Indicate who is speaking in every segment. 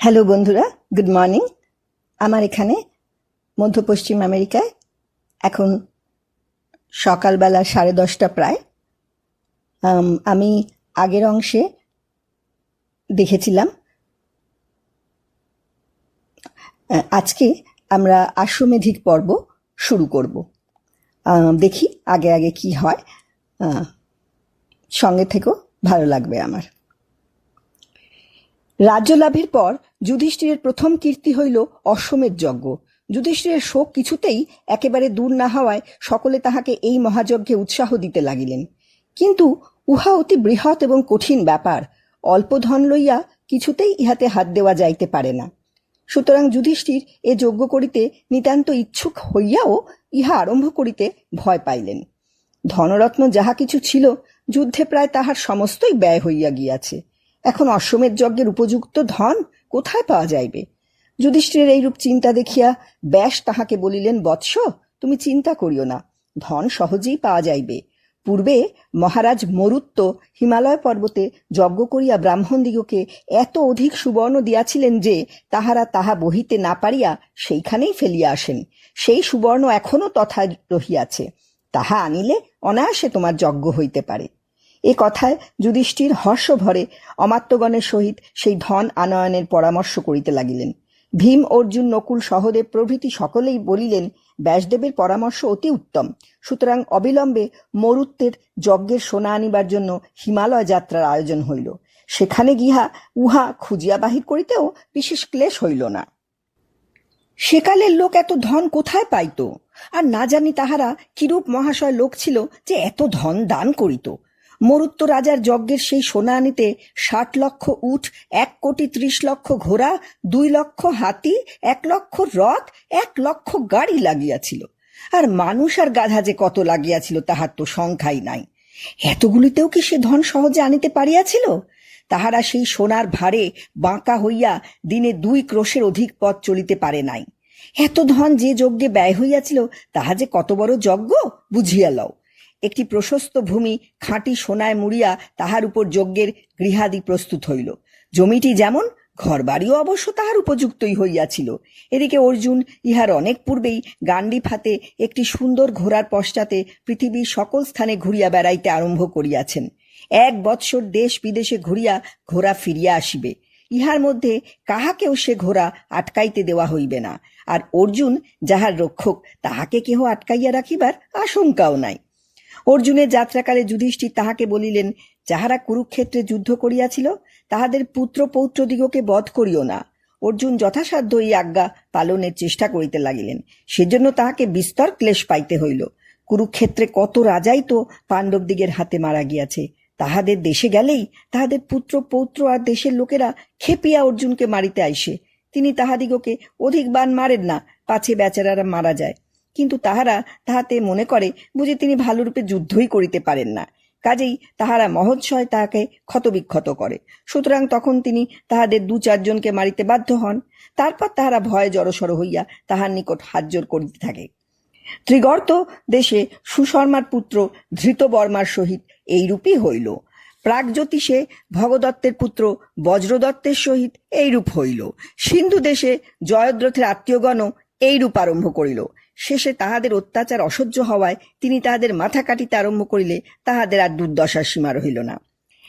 Speaker 1: Hello বন্ধুরা। Good morning আমার এখানে মধ্য পশ্চিম আমেরিকায় এখন সকালবেলা সাড়ে দশটা প্রায়। আমি আগের অংশে দেখেছিলাম। আজকে আমরা আশ্বমেধিক পর্ব শুরু করব। দেখি আগে আগে কি হয়। সঙ্গে থেকেও ভালো লাগবে আমার। রাজ্য লাভের পর যুধিষ্ঠিরের প্রথম কীর্তি হইল অশ্বমেধ যজ্ঞ। যুধিষ্ঠিরের শোক কিছুতেই একেবারে দূর না হওয়ায় সকলে তাহাকে এই মহাযজ্ঞে উৎসাহ দিতে লাগিলেন। কিন্তু উহা অতি বৃহৎ এবং কঠিন ব্যাপার, অল্প ধন লইয়া কিছুতেই ইহাতে হাত দেওয়া যাইতে পারে না। সুতরাং যুধিষ্ঠির এ যজ্ঞ করিতে নিতান্ত ইচ্ছুক হইয়াও ইহা আরম্ভ করিতে ভয় পাইলেন। ধনরত্ন যাহা কিছু ছিল, যুদ্ধে প্রায় তাহার সমস্তই ব্যয় হইয়া গিয়াছে। এখন অশ্বমেধ যজ্ঞের উপযুক্ত ধন কোথায় পাওয়া যাইবে? যুধিষ্ঠিরের এইরূপ চিন্তা দেখিয়া ব্যাস তাহাকে বলিলেন, বৎস, তুমি চিন্তা করিও না, ধন সহজেই পাওয়া যাইবে। পূর্বে মহারাজ মরুত্ব হিমালয় পর্বতে যজ্ঞ করিয়া ব্রাহ্মণদিগকে এত অধিক সুবর্ণ দিয়াছিলেন যে তাহারা তাহা বহিতে না পারিয়া সেইখানেই ফেলিয়া আসেন। সেই সুবর্ণ এখনও তথা রহিয়াছে। তাহা আনিলে অনায়াসে তোমার যজ্ঞ হইতে পারে। এ কথায় যুধিষ্ঠির হর্ষ ভরে অমাত্যগণের সহিত সেই ধন আনয়নের পরামর্শ করিতে লাগিলেন। ভীম, অর্জুন, নকুল, সহদেব প্রভৃতি সকলেই বলিলেন, ব্যাসদেবের পরামর্শ অতি উত্তম। সুতরাং অবিলম্বে মরুত্বের যজ্ঞের সোনা আনিবার জন্য হিমালয় যাত্রার আয়োজন হইল। সেখানে গিহা উহা খুঁজিয়া বাহির করিতেও বিশেষ ক্লেশ হইল না। সেকালের লোক এত ধন কোথায় পাইত? আর না জানি তাহারা কিরূপ মহাশয় লোক ছিল যে এত ধন দান করিত। মরুত্ব রাজার যজ্ঞের সেই সোনা আনিতে ষাট লক্ষ উঠ, এক কোটি ত্রিশ লক্ষ ঘোড়া, দুই লক্ষ হাতি, এক লক্ষ রথ, এক লক্ষ গাড়ি লাগিয়াছিল। আর মানুষ আর গাধা যে কত লাগিয়াছিল তাহার তো সংখ্যাই নাই। এতগুলিতেও কি সে ধন সহজে আনিতে পারিয়াছিল? তাহারা সেই সোনার ভারে বাঁকা হইয়া দিনে দুই ক্রোশের অধিক পথ চলিতে পারে নাই। এত ধন যে যজ্ঞে ব্যয় হইয়াছিল, তাহা যে কত বড় যজ্ঞ, বুঝিয়া লও। একটি প্রশস্ত ভূমি খাঁটি সোনায় মুড়িয়া তাহার উপর যজ্ঞের গৃহাদি প্রস্তুত হইল। জমিটি যেমন ঘরবাড়িও অবশ্য তাহার উপযুক্তই হইয়াছিল। এদিকে অর্জুন ইহার অনেক পূর্বেই গান্ডীব হাতে একটি সুন্দর ঘোড়ার পশ্চাতে পৃথিবীর সকল স্থানে ঘুরিয়া বেড়াইতে আরম্ভ করিয়াছেন। এক বৎসর দেশ বিদেশে ঘুরিয়া ঘোড়া ফিরিয়া আসিবে। ইহার মধ্যে কাহাকেও সে ঘোড়া আটকাইতে দেওয়া হইবে না। আর অর্জুন যাহার রক্ষক তাহাকে কেহ আটকাইয়া রাখিবার আশঙ্কাও নাই। অর্জুনের যাত্রাকালে যুধিষ্ঠির তাহাকে বলিলেন, যাহারা কুরুক্ষেত্রে যুদ্ধ করিয়াছিল, তাহাদের পুত্র পৌত্রদিগকে বধ করিও না। অর্জুন যথাসাধ্য এই আজ্ঞা পালনের চেষ্টা করিতে লাগিলেন। সেজন্য তাহাকে বিস্তর ক্লেশ পাইতে হইল। কুরুক্ষেত্রে কত রাজাই তো পাণ্ডবদিগের হাতে মারা গিয়াছে। তাহাদের দেশে গেলেই তাহাদের পুত্র পৌত্র আর দেশের লোকেরা খেপিয়া অর্জুনকে মারিতে আইসে। তিনি তাহাদিগকে অধিক বান মারেন না, পাছে বেচারারা মারা যায়। কিন্তু তাহারা তাহাতে মনে করে বুঝি তিনি ভালোরূপে যুদ্ধই করিতে পারেন না। কাজেই তাহারা মহোৎসয় তাহাকে ক্ষতবিক্ষত করে। সুতরাং তখন তিনি তাহাদের দু চারজনকে মারিতে বাধ্য হন। তারপর তাহারা ভয়ে জড়সড় হইয়া তাহার নিকট হাতজোর করিতে থাকে। ত্রিগর্ত দেশে সুশর্মার পুত্র ধৃতবর্মার সহিত এইরূপই হইল। প্রাগজ্যোতিষে ভগদত্তের পুত্র বজ্রদত্তের সহিত এইরূপ হইল। সিন্ধু দেশে জয়দ্রথের আত্মীয়গণও এইরূপ আরম্ভ করিল। শেষে তাহাদের অত্যাচার অসহ্য হওয়ায় তিনি তাহাদের মাথা কাটিতে আরম্ভ করিলে তাহাদের আর দুর্দশার সীমা রহিল না।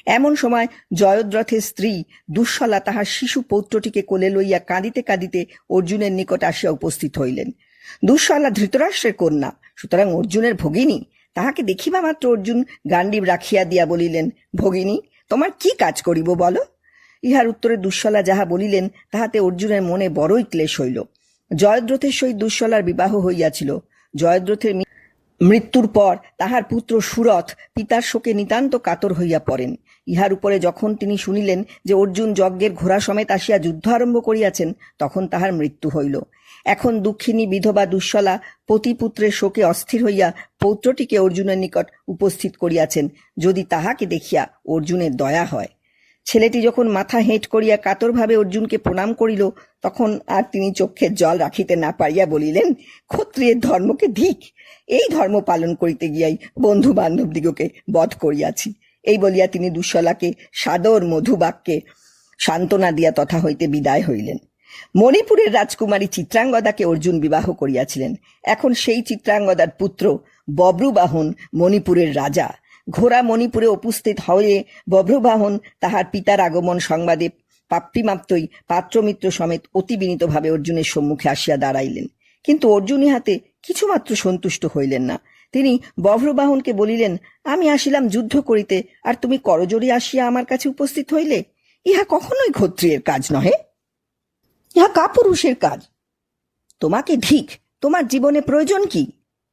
Speaker 1: এমন সময় জয়দ্রথের স্ত্রী দুঃশলা তাহার শিশু পৌত্রটিকে কোলে লইয়া কাঁদিতে কাঁদিতে অর্জুনের নিকট আসিয়া উপস্থিত হইলেন। দুঃশলা ধৃতরাষ্ট্রের কন্যা, সুতরাং অর্জুনের ভগিনী, তাহাকে দেখিবা মাত্র অর্জুন গান্ডীব রাখিয়া দিয়া বলিলেন, ভগিনী, তোমার কি কাজ করিব বলো? ইহার উত্তরে দুঃশলা যাহা বলিলেন, তাহাতে অর্জুনের মনে বড়ই ক্লেশ হইল। জয়দ্রথের সহিত দুঃশলার বিবাহ হইয়াছিল। জয়দ্রথের মৃত্যুর পর তাহার পুত্র সুরথ পিতার শোকে নিতান্ত কাতর হইয়া পড়েন। ইহার উপরে যখন তিনি শুনিলেন যে অর্জুন যজ্ঞের ঘোড়া সমেত আসিয়া যুদ্ধ আরম্ভ করিয়াছেন, তখন তাহার মৃত্যু হইল। এখন দুঃখিনী বিধবা দুঃশলা পতিপুত্রের শোকে অস্থির হইয়া পৌত্রটিকে অর্জুনের নিকট উপস্থিত করিয়াছেন। যদি তাহাকে দেখিয়া অর্জুনের দয়া হয়। ছেলেটি যখন মাথা হেঁট করিয়া কাতরভাবে অর্জুনকে প্রণাম করিল, তখন আর তিনি চক্ষের জল রাখিতে না পারিয়া বলিলেন, ক্ষত্রিয়ের ধর্মকে ধিক। এই ধর্ম পালন করিতে গিয়াই বন্ধু বান্ধবদিগকে বধ করিয়াছি। এই বলিয়া তিনি দুঃশলাকে সাদর মধুবাক্যে সান্ত্বনা দিয়া তথা হইতে বিদায় হইলেন। মণিপুরের রাজকুমারী চিত্রাঙ্গদাকে অর্জুন বিবাহ করিয়াছিলেন। এখন সেই চিত্রাঙ্গদার পুত্র বব্রুবাহন মণিপুরের রাজা। ঘোড়া মণিপুরে উপস্থিত হয়ে বভ্রবাহন তাহার পিতার আগমন সংবাদে প্রাপ্তিমাত্রই পাত্রমিত্র সমেত অতি বিনীতভাবে অর্জুনের সম্মুখে আসিয়া দাঁড়াইলেন। কিন্তু অর্জুন ইহাতে কিছুমাত্র সন্তুষ্ট হইলেন না। তিনি বভ্রবাহনকে বলিলেন, আমি আসিলাম যুদ্ধ করিতে, আর তুমি করজোড়ে আসিয়া আমার কাছে উপস্থিত হইলে? ইহা কখনোই ক্ষত্রিয়ের কাজ নহে। ইহা কাপুরুষের কাজ। তোমাকে ঠিক তোমার জীবনে প্রয়োজন কি?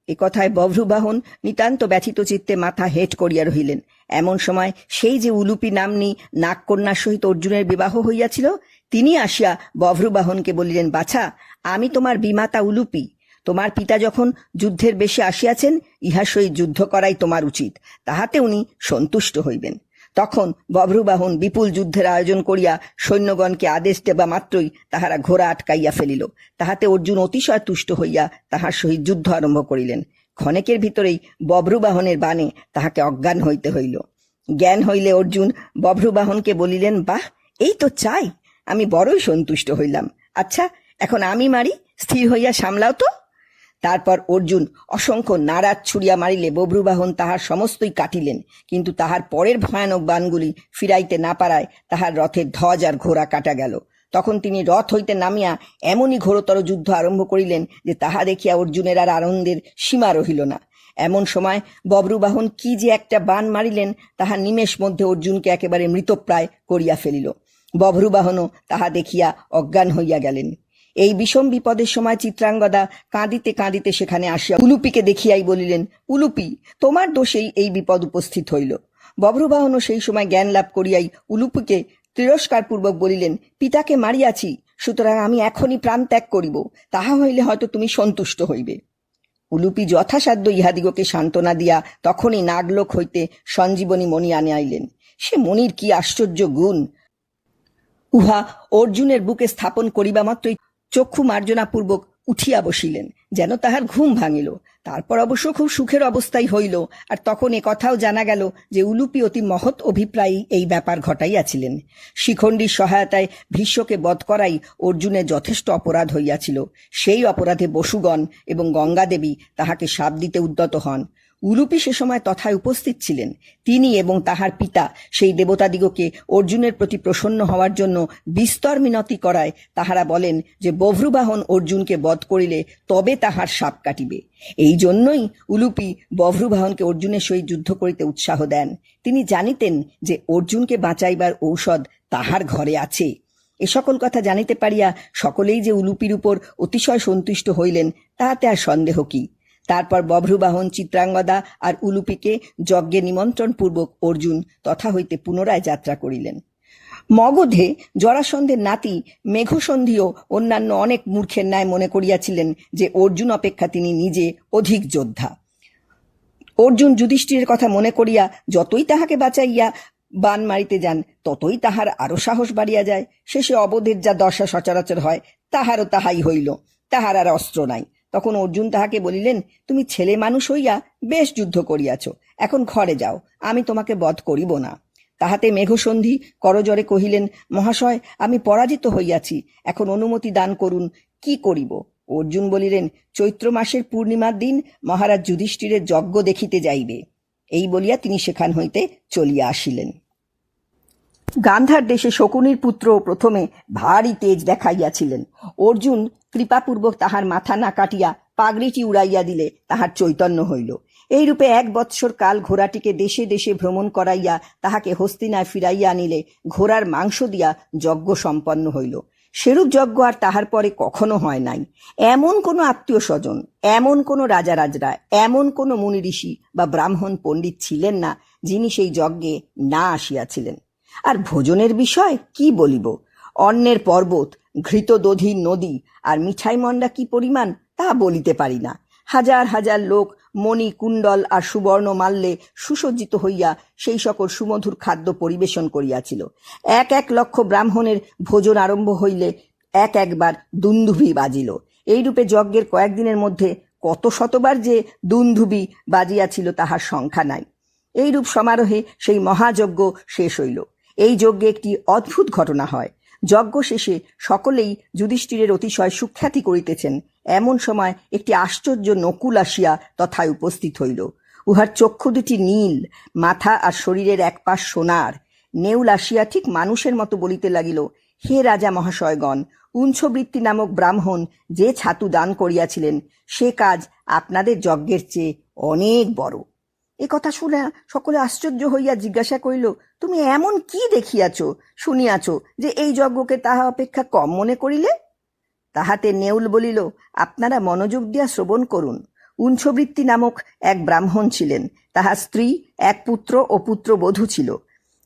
Speaker 1: এ কথায় বভ্রুবাহন নিতান্ত ব্যথিত চিত্তে মাথা হেট করিয়া রহিলেন। এমন সময় সেই যে উলুপি নামনি নাগকন্যার সহিত অর্জুনের বিবাহ হইয়াছিল, তিনি আসিয়া বভ্রুবাহনকে বলিলেন, বাছা, আমি তোমার বিমাতা উলুপি। তোমার পিতা যখন যুদ্ধের বেশে আসিয়াছেন, ইহা সহিত যুদ্ধ করাই তোমার উচিত। তাহাতে উনি সন্তুষ্ট হইবেন। তখন বভ্রুবাহন বিপুল যুদ্ধের আয়োজন করিয়া সৈন্যগণকে আদেশ দেবা মাত্রই তাহারা ঘোড়া আটকাইয়া ফেলিল। তাহাতে অর্জুন অতিশয় তুষ্ট হইয়া তাহার সহিত যুদ্ধ আরম্ভ করিলেন। ক্ষণেকের ভিতরেই বভ্রুবাহনের বাণে তাহাকে অজ্ঞান হইতে হইল। জ্ঞান হইলে অর্জুন বভ্রুবাহনকে বলিলেন, বাহ, এই তো চাই, আমি বড়ই সন্তুষ্ট হইলাম। আচ্ছা এখন আমি মারি, স্থির হইয়া সামলাও তো। তারপর অর্জুন অসংখ্য নারাজ ছুড়িয়া মারিলে বব্রুবাহন তাহার সমস্তই কাটিলেন, কিন্তু তাহার পরের ভয়ানক বানগুলি ফিরাইতে না পারায় তাহার রথের ধ্বজ আর ঘোড়া কাটা গেল। তখন তিনি রথ হইতে নামিয়া এমনই ঘোরতর যুদ্ধ আরম্ভ করিলেন যে তাহা দেখিয়া অর্জুনের আর আনন্দের সীমা রহিল না। এমন সময় বব্রুবাহন কি যে একটা বান মারিলেন, তাহা নিমেষ মধ্যে অর্জুনকে একেবারে মৃতপ্রায় করিয়া ফেলিল। বভ্রুবাহনও তাহা দেখিয়া অজ্ঞান হইয়া গেলেন। এই বিষম বিপদের সময় চিত্রাঙ্গদা কাঁদিতে কাঁদিতে সেখানে আসিয়া উলুপিকে দেখিয়াই বলিলেন, উলুপি, তোমার দোষেই এই বিপদ উপস্থিত হইল। বভ্রবাহনও সেই সময় জ্ঞান লাভ করিয়াই উলুপিকে তিরস্কার পূর্বক বলিলেন, পিতাকে মারিয়াছি, সুতরাং আমি এখনই প্রাণ ত্যাগ করিব, তাহা হইলে হয়তো তুমি সন্তুষ্ট হইবে। উলুপি যথাসাধ্য ইহাদিগকে সান্ত্বনা দিয়া তখনই নাগলোক হইতে সঞ্জীবনী মণি আনে আইলেন সে মণির কি আশ্চর্য গুণ! উহা অর্জুনের বুকে স্থাপন করিবা মাত্রই চক্ষু মার্জনা পূর্বক উঠিয়া বসিলেন, যেন তাহার ঘুম ভাঙিল। তারপর অবশ্য খুব সুখের অবস্থাই হইল, আর তখন এ কথাও জানা গেল যে উলুপি অতি মহৎ অভিপ্রায়ী এই ব্যাপার ঘটাইয়াছিলেন। শিখণ্ডীর সহায়তায় ভীষ্মকে বধ করাই অর্জুনের যথেষ্ট অপরাধ হইয়াছিল। সেই অপরাধে বসুগণ এবং গঙ্গাদেবী তাহাকে সাপ দিতে উদ্যত হন। উলুপি সে সময় তথায় উপস্থিত ছিলেন। তিনি এবং তাহার পিতা সেই দেবতাদিগকে অর্জুনের প্রতি প্রসন্ন হওয়ার জন্য বিস্তর মিনতি করায় তাহারা বলেন যে, বভ্রুবাহন অর্জুনকে বধ করিলে তবে তাহার সাপ কাটিবে। এই জন্যই উলুপি বভ্রুবাহনকে অর্জুনের সহিত যুদ্ধ করিতে উৎসাহ দেন। তিনি জানিতেন যে, অর্জুনকে বাঁচাইবার ঔষধ তাহার ঘরে আছে। এ সকল কথা জানিতে পারিয়া সকলেই যে উলুপির উপর অতিশয় সন্তুষ্ট হইলেন, তাহাতে আর সন্দেহ কি? তারপর বভ্রুবাহন, চিত্রাঙ্গদা আর উলুপিকে যজ্ঞে নিমন্ত্রণ পূর্বক অর্জুন তথা হইতে পুনরায় যাত্রা করিলেন। মগধে জরাসন্ধের নাতি মেঘসন্ধিও অন্যান্য অনেক মূর্খের ন্যায় মনে করিয়াছিলেন যে অর্জুন অপেক্ষা তিনি নিজে অধিক যোদ্ধা। অর্জুন যুধিষ্ঠিরের কথা মনে করিয়া যতই তাহাকে বাঁচাইয়া বান মারিতে যান, ততই তাহার আরও সাহস বাড়িয়া যায়। শেষে অবধের যা দশা সচরাচর হয়, তাহারও তাহাই হইল, তাহার আর অস্ত্র নাই। তখন অর্জুন তাহাকে বলিলেন, তুমি ছেলে মানুষ হইয়া বেশ যুদ্ধ করিয়াছ। এখন ঘরে যাও, আমি তোমাকে বধ করিব না। তাহাতে মেঘসন্ধি করজরে কহিলেন, মহাশয়, আমি পরাজিত হইয়াছি। এখন অনুমতি দান করুন, কি করিব? অর্জুন বলিলেন, চৈত্র মাসের পূর্ণিমার দিন মহারাজ যুধিষ্ঠিরের যজ্ঞ দেখিতে যাইবে। এই বলিয়া তিনি সেখান হইতে চলিয়া আসিলেন। গান্ধার দেশে শকুনির পুত্র প্রথমে ভারী তেজ দেখাইয়াছিলেন। অর্জুন কৃপাপূর্বক তাহার মাথা না কাটিয়া পাগড়িটি উড়াইয়া দিলে তাহার চৈতন্য হইল। এইরূপে এক বৎসর কাল ঘোড়াটিকে দেশে দেশে ভ্রমণ করাইয়া তাহাকে হস্তিনায় ফিরাইয়া আনিলে ঘোড়ার মাংস দিয়া যজ্ঞ সম্পন্ন হইল। সেরূপ যজ্ঞ আর তাহার পরে কখনো হয় নাই। এমন কোনো আত্মীয় স্বজন, এমন কোনো রাজারাজরা, এমন কোনো মুনি ঋষি বা ব্রাহ্মণ পণ্ডিত ছিলেন না যিনি সেই যজ্ঞে না আসিয়াছিলেন। আর ভোজনের বিষয় কি বলিব? অন্যের পর্বত ঘৃত দধি নদী আর মিঠাই মন্ডা কি পরিমাণ তা বলিতে পারি না। হাজার হাজার লোক মণি, কুণ্ডল আর সুবর্ণ মাল্যে সুসজ্জিত হইয়া সেই সকল সুমধুর খাদ্য পরিবেশন করিয়াছিল। এক এক লক্ষ ব্রাহ্মণের ভোজন আরম্ভ হইলে এক একবার দুন্দুভি বাজিল। এইরূপে যজ্ঞের কয়েকদিনের মধ্যে কত শতবার যে দুন্দুবি বাজিয়াছিল তাহার সংখ্যা নাই। এইরূপ সমারোহে সেই মহাযজ্ঞ শেষ হইল। এই যজ্ঞে একটি অদ্ভুত ঘটনা হয়। যজ্ঞ শেষে সকলেই যুধিষ্ঠিরের অতিশয় সুখ্যাতি করিতেছেন। এমন সময় একটি আশ্চর্য নকুল আসিয়া তথায় উপস্থিত হইল। উহার চক্ষু দুটি নীল, মাথা আর শরীরের এক পাশ সোনার। নেউল আসিয়া ঠিক মানুষের মতো বলিতে লাগিল, হে রাজা মহাশয়গণ উঞ্ছবৃত্তি নামক ব্রাহ্মণ যে ছাতু দান করিয়াছিলেন, সে কাজ আপনাদের যজ্ঞের চেয়ে অনেক বড়। এ কথা শুনে সকলে আশ্চর্য হইয়া জিজ্ঞাসা করিল, তুমি এমন কি দেখিয়াছ, শুনিয়াছ যে এই যজ্ঞকে তাহা অপেক্ষা কম মনে করিলে? তাহাতে নেউল বলিল, আপনারা মনোযোগ দিয়া শ্রবণ করুন। উঞ্ছবৃত্তি নামক এক ব্রাহ্মণ ছিলেন। তাহার স্ত্রী এক পুত্র ও পুত্র বধূ ছিল।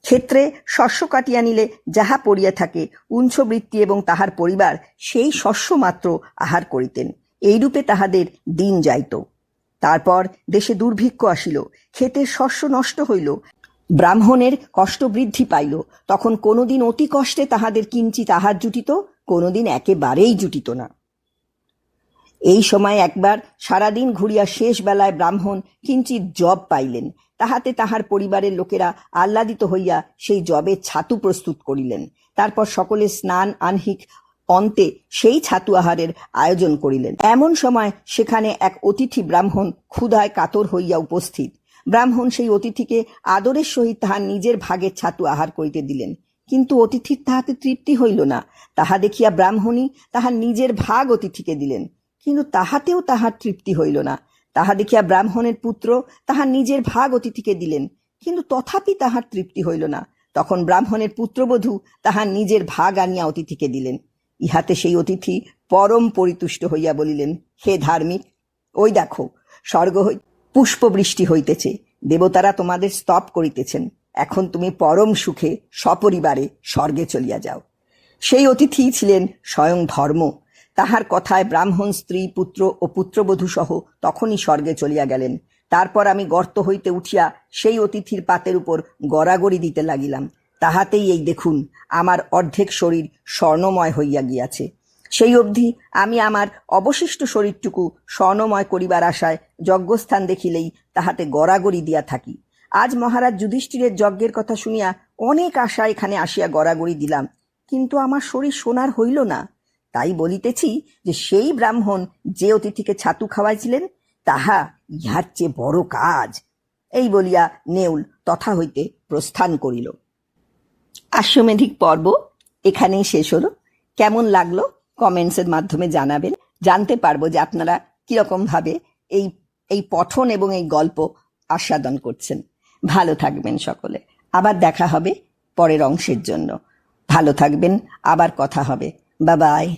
Speaker 1: ক্ষেত্রে শস্য কাটিয়া নিলে যাহা পড়িয়া থাকে উঞ্ছবৃত্তি এবং তাহার পরিবার সেই শস্য মাত্র আহার করিতেন। এইরূপে তাহাদের দিন যাইত। তারপর দেশে দুর্ভিক্ষ আসিল ক্ষেতের শস্য নষ্ট হইল, ব্রাহ্মণের কষ্ট বৃদ্ধি পাইল। তখন কোনোদিন অতি কষ্টে তাহাদের কিঞ্চিত আহার জুটিত, কোনোদিন একেবারেই জুটিত না। এই সময় একবার সারাদিন ঘুরিয়া শেষ বেলায় ব্রাহ্মণ কিঞ্চিত জব পাইলেন। তাহাতে তাহার পরিবারের লোকেরা আহ্লাদিত হইয়া সেই জবের ছাতু প্রস্তুত করিলেন। তারপর সকলে স্নান আহ্নিক অন্তে সেই ছাতু আহারের আয়োজন করিলেন। এমন সময় সেখানে এক অতিথি ব্রাহ্মণ ক্ষুধায় কাতর হইয়া উপস্থিত। ব্রাহ্মণ সেই অতিথিকে আদরের সহিত তাহার নিজের ভাগের ছাতু আহার করিতে দিলেন। কিন্তু অতিথির তাহাতে তৃপ্তি হইল না। তাহা দেখিয়া ব্রাহ্মণী তাহার নিজের ভাগ অতিথিকে দিলেন। কিন্তু তাহাতেও তাহার তৃপ্তি হইল না। তাহা দেখিয়া ব্রাহ্মণের পুত্র তাহার নিজের ভাগ অতিথিকে দিলেন। কিন্তু তথাপি তাহার তৃপ্তি হইল না। তখন ব্রাহ্মণের পুত্রবধূ তাহার নিজের ভাগ আনিয়া অতিথিকে দিলেন। ইহাতে সেই অতিথি পরম পরিতুষ্ট হইয়া বলিলেন, হে ধার্মিক, ওই দেখো, স্বর্গ হই, পুষ্পবৃষ্টি হইতেছে, দেবতারা তোমাদের স্তব করিতেছেন, এখন তুমি পরম সুখে সপরিবারে স্বর্গে চলিয়া যাও। সেই অতিথি ছিলেন স্বয়ং ধর্ম, তাহার কথায় ব্রাহ্মণ, স্ত্রী, পুত্র ও পুত্রবধূ সহ তখনই স্বর্গে চলিয়া গেলেন। তারপর আমি গর্ত হইতে উঠিয়া সেই অতিথির পাতের উপর গড়াগড়ি দিতে লাগিলাম তাহাতেই এই দেখুন, আমার অর্ধেক শরীর স্বর্ণময় হইয়া গিয়াছে। সেই অবধি আমি আমার অবশিষ্ট শরীরটুকু স্বর্ণময় করিবার আশায় যজ্ঞস্থান দেখিলেই তাহাতে গড়াগড়ি দিয়া থাকি। আজ মহারাজ যুধিষ্ঠিরের যজ্ঞের কথা শুনিয়া অনেক আশা এখানে আসিয়া গড়াগড়ি দিলাম, কিন্তু আমার শরীর সোনার হইল না। তাই বলিতেছি যে সেই ব্রাহ্মণ যে অতিথিকে ছাতু খাওয়াইছিলেন, তাহা ইহার চেয়ে বড় কাজ। এই বলিয়া নেউল তথা হইতে প্রস্থান করিল। আশ্বমেধিক পর্ব এখানেই শেষ হলো। কেমন লাগল কমেন্টসের মাধ্যমে জানাবেন। জানতে পারব যে আপনারা কীরকমভাবে এই এই পঠন এবং এই গল্প আস্বাদন করছেন। ভালো থাকবেন সকলে। আবার দেখা হবে পরের অংশের জন্য। ভালো থাকবেন। আবার কথা হবে। বাবাই